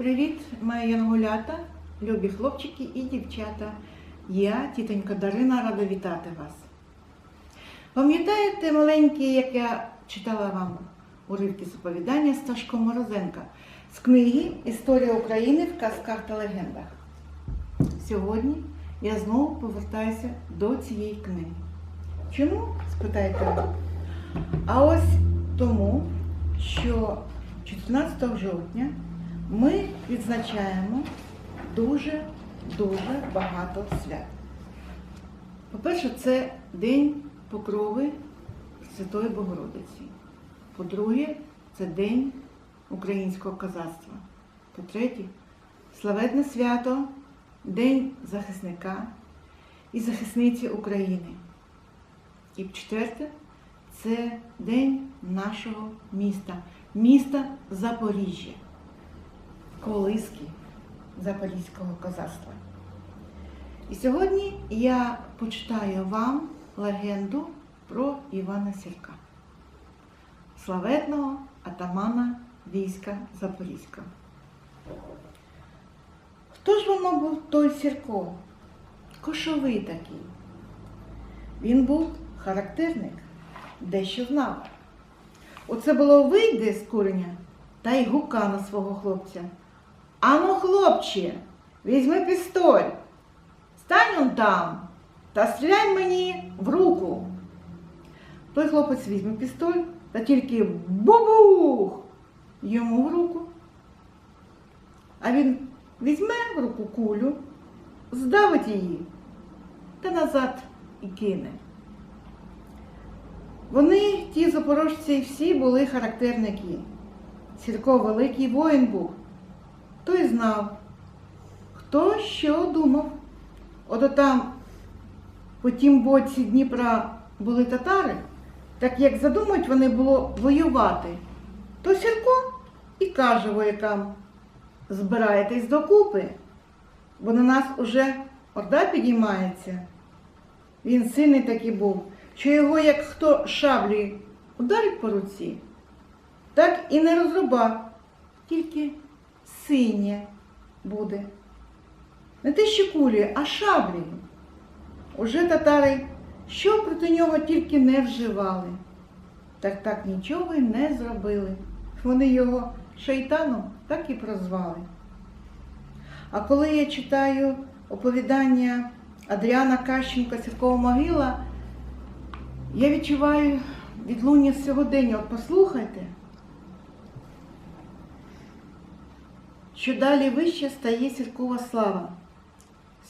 Привіт, мої янголята, любі хлопчики і дівчата. Я, тітонька Дарина, рада вітати вас. Пам'ятаєте маленькі, як я читала вам уривки з оповідання Сташко Морозенка з книги Історія України в казках та легендах? Сьогодні я знову повертаюся до цієї книги. Чому? спитаєте? А ось тому, що 14 жовтня ми відзначаємо дуже-дуже багато свят. По-перше, це День Покрови Святої Богородиці. По-друге, це День українського козацтва. По-третє, славетне свято, День захисника і захисниці України. І четверте, це День нашого міста, міста Запоріжжя, колиски Запорізького козацтва. І сьогодні я почитаю вам легенду про Івана Сірка, славетного атамана війська Запорізького. Хто ж воно був той Сірко? Кошовий такий. Він був характерник, дещо знав. Оце було вийде з куреня та й гука на свого хлопця. Ану, хлопче, візьми пістоль, стань он там та стріляй мені в руку. Той хлопець візьме пістоль та тільки бубух йому в руку. А він візьме в руку кулю, здавить її та назад і кине. Вони, ті запорожці, всі були характерники. Сірко великий воїн був, той знав, хто що думав. Ото там по тім боці Дніпра були татари, так як задумають вони було воювати, то Сірко і каже воякам, збирайтесь докупи, бо на нас уже орда підіймається. Він сильний такий був, що його, як хто шаблі ударить по руці, так і не розруба, тільки синє буде. Не те, що кулі, а шаблі. Уже татари, що проти нього тільки не вживали, так так нічого й не зробили. Вони його шейтаном так і прозвали. А коли я читаю оповідання Адріана Кащенка Сіркова могила, я відчуваю відлуння сьогодення. От послухайте, що далі вище стає Сіркова слава.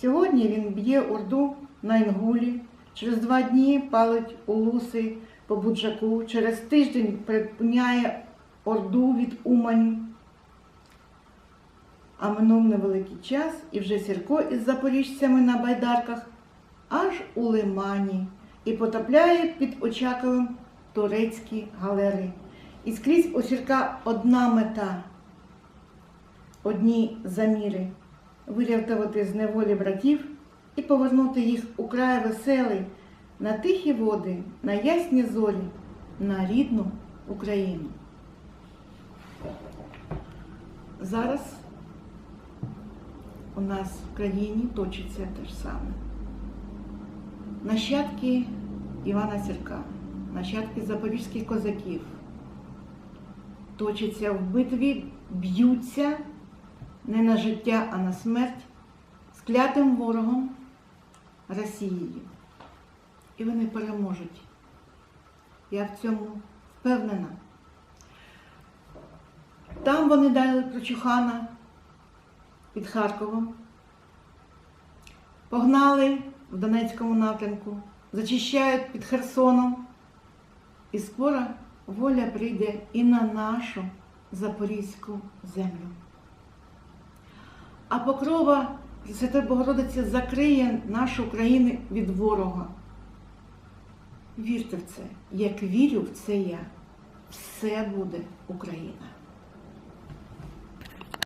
Сьогодні він б'є орду на Інгулі, через два дні палить улуси по Буджаку, через тиждень припиняє орду від Умані. А минув невеликий час, і вже Сірко із запоріжцями на байдарках аж у лимані і потопляє під Очаковим турецькі галери. І скрізь у Сірка одна мета, одні заміри вирятувати з неволі братів і повернути їх у край веселий, на тихі води, на ясні зорі, на рідну Україну. Зараз у нас в країні точиться те ж саме. Нащадки Івана Сірка, нащадки запорізьких козаків точаться в битві, б'ються не на життя, а на смерть з клятим ворогом Росією. І вони переможуть. Я в цьому впевнена. Там вони дали прочухана під Харковом, погнали в Донецькому напрямку, зачищають під Херсоном. І скоро воля прийде і на нашу Запорізьку землю. А покрова Святої Богородиці закриє нашу країну від ворога. Вірте в це, як вірю в це я, все буде Україна.